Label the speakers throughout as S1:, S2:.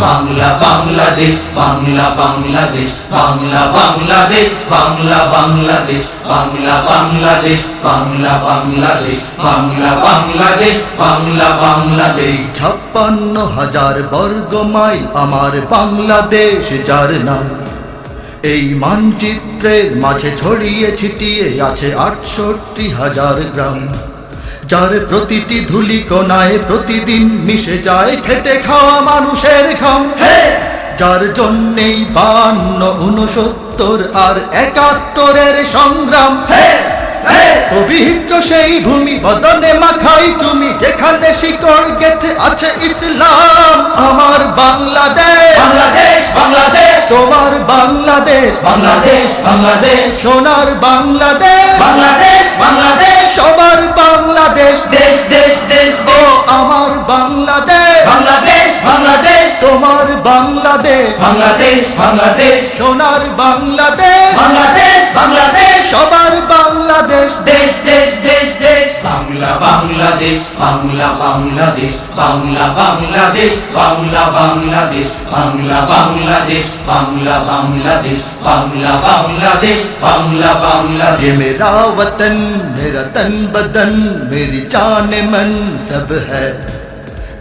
S1: বাংলা, বাংলাদেশ বাংলা বাংলাদেশ বাংলা বাংলাদেশ বাংলা বাংলাদেশ বাংলা বাংলাদেশ বাংলা বাংলাদেশ বাংলা বাংলাদেশ বাংলা, বাংলাদেশ।
S2: ছাপ্পান্ন হাজার বর্গ মাইল আমার বাংলাদেশ, যার নাম। এই মানচিত্রের মাঝে ছড়িয়ে ছিটিয়ে আছে আটষট্টি হাজার গ্রাম। যার প্রতিটি ধুলি কোনায় প্রতিদিন মিশে যায় খেটে খাওয়া মানুষের ঘাম। যার জন্যেই বান্ন উনসত্তর আর একাত্তরের সংগ্রাম। পবিত্র সেই ভূমি বদনে মাখাই তুমি যেখানে শিকড় গেথে আছে ইসলাম। আমার বাংলাদেশ।
S1: বাংলাদেশ বাংলাদেশ।
S2: তোমার বাংলাদেশ।
S1: বাংলাদেশ বাংলাদেশ।
S2: সোনার বাংলাদেশ।
S1: বাংলাদেশ বাংলাদেশ।
S2: সবার
S1: দেশ দেশ দেশ
S2: ও আমার বাংলাদেশ।
S1: বাংলাদেশ বাংলাদেশ।
S2: তোমার বাংলাদেশ।
S1: বাংলাদেশ বাংলাদেশ।
S2: সোনার বাংলাদেশ।
S1: বাংলাদেশ বাংলাদেশ।
S2: সবার বাংলাদেশ।
S1: দেশ দেশ দেশ দেশ। বাংলা বাংলাদেশ বাংলা বাংলাদেশ বাংলা বাংলাদেশ বাংলা বাংলাদেশ বাংলা বাংলাদেশ বাংলা বাংলাদেশ বাংলা বাংলাদেশ বাংলা
S2: ये
S1: বাংলাদেশ
S2: मेरा वतन मेरा तन बदन मेरी जान मन सब है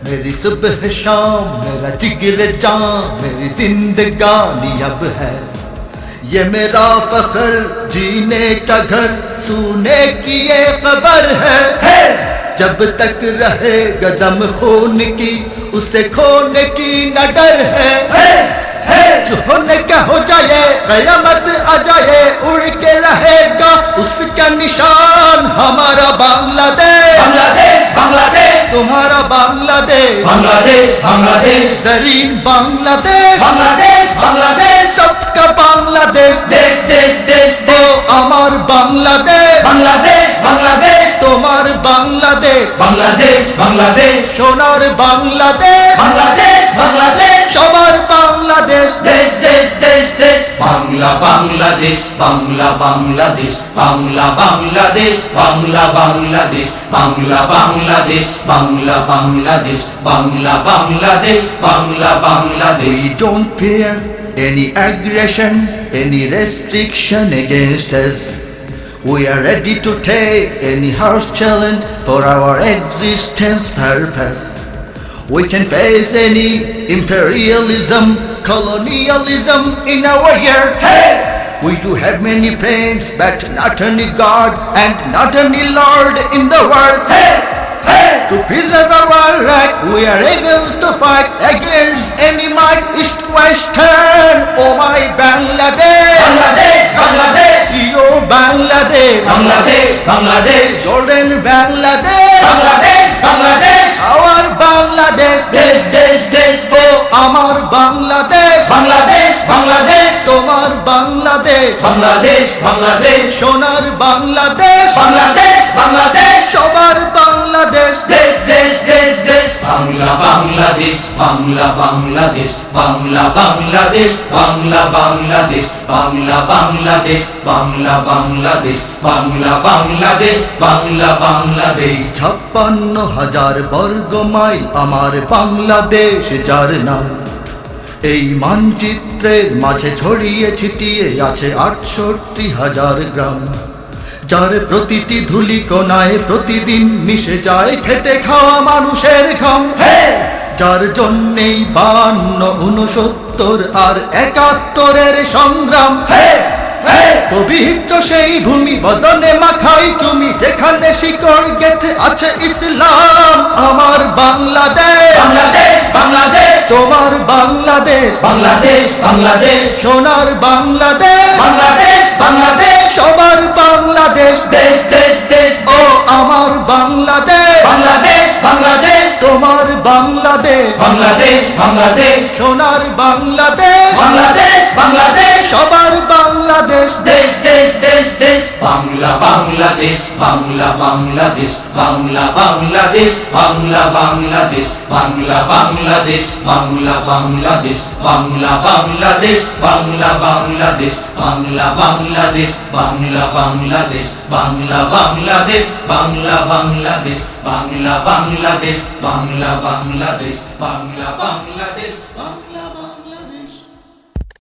S2: मेरी सुबह शाम मेरा जिगर जान मेरी जिंदगानी अब है یہ میرا فخر جینے کا گھر سونے کی یہ قبر ہے۔ جب تک رہے گدم خون کی اسے کھونے کی نہ ڈر ہے۔ جو ہونے ہو جائے قیامت آ جائے اڑ کے رہے گا۔ اس کا نشان ہمارا
S1: بنگلہ دیش
S2: بنگلہ دیش
S1: بنگلہ دیش
S2: تمہارا بنگلہ
S1: دیش بنگلہ
S2: دیش بنگلہ
S1: دیش زرین بنگلہ دیش بنگلہ دیش بنگلہ دیش বাংলাদেশ দেশ
S2: দেশ
S1: দেশ ও
S2: আমার বাংলাদেশ।
S1: বাংলাদেশ বাংলাদেশ।
S2: তোমার বাংলাদেশ।
S1: বাংলাদেশ বাংলাদেশ।
S2: সোনার বাংলাদেশ।
S1: বাংলাদেশ বাংলাদেশ।
S2: সবার বাংলাদেশ।
S1: দেশ দেশ দেশ দেশ। Bangla Bangladesh Bangla Bangladesh. Bangla Bangladesh Bangla Bangladesh. Bangla Bangladesh Bangla Bangladesh. Bangla Bangladesh Bangla
S2: Bangladesh. Don't fear any aggression, any restriction against us. We are ready to take any harsh challenge for our existence purpose. We can face any imperialism, colonialism in our year. Hey! We do have many friends, but not any God and not any Lord in the world. Hey! Hey! To preserve our right, we are able to fight against Western, oh my Bangladesh,
S1: Bangladesh, Bangladesh,
S2: your Bangladesh,
S1: Bangladesh, Bangladesh,
S2: Jordan, Bangladesh,
S1: Bangladesh, Bangladesh,
S2: our Bangladesh,
S1: Desh, Desh, Desh,
S2: oh, আমার Bangladesh,
S1: Bangladesh, Bangladesh,
S2: তোমার Bangladesh,
S1: Bangladesh, Bangladesh,
S2: সোনার Bangladesh,
S1: Bangladeশ, Bangladesh,
S2: সবার Bangladesh,
S1: Desh, Desh, Desh, Desh. Bangla, Bangladesh Bangla Bangladesh Bangla Bangladesh Bangla Bangladesh Bangla Bangladesh Bangla Bangladesh Bangla Bangladesh Bangla, Bangladesh.
S2: ছাপ্পান্ন হাজার বর্গ mile আমার বাংলাদেশ যার নাম। এই মানচিত্রের মাঝে ছড়িয়ে ছিটিয়ে আছে আটষট্টি হাজার গ্রাম। যার প্রতিটি ধুলি কোনায় প্রতিদিন মিশে যায়, খেটে খাওয়া মানুষের যার জন্যেই বান্ন উনসত্তর আর একাত্তরের সংগ্রাম। পবিত্র সেই ভূমি বদনে মাখাই তুমি যেখানে শিকড় গেথে আছে ইসলাম। আমার বাংলাদেশ।
S1: বাংলাদেশ বাংলাদেশ।
S2: তোমার বাংলাদেশ।
S1: বাংলাদেশ বাংলাদেশ।
S2: সোনার বাংলাদেশ।
S1: বাংলাদেশ বাংলাদেশ।
S2: সবার বাংলাদেশ।
S1: বাংলাদেশ বাংলাদেশ।
S2: তোমার বাংলাদেশ।
S1: বাংলাদেশ বাংলাদেশ।
S2: সোনার বাংলাদেশ।
S1: বাংলাদেশ বাংলাদেশ।
S2: সবার বাংলাদেশ।
S1: দেশ দেশ দেশ দেশ বাংলা বাংলাদেশ বাংলা বাংলাদেশ বাংলা বাংলাদেশ বাংলা বাংলাদেশ বাংলা বাংলাদেশ বাংলা বাংলাদেশ বাংলা বাংলাদেশ বাংলা বাংলাদেশ বাংলা বাংলাদেশ বাংলা বাংলাদেশ বাংলা বাংলাদেশ বাংলা বাংলাদেশ বাংলা বাংলাদেশ বাংলা বাংলাদেশ বাংলা বাংলাদেশ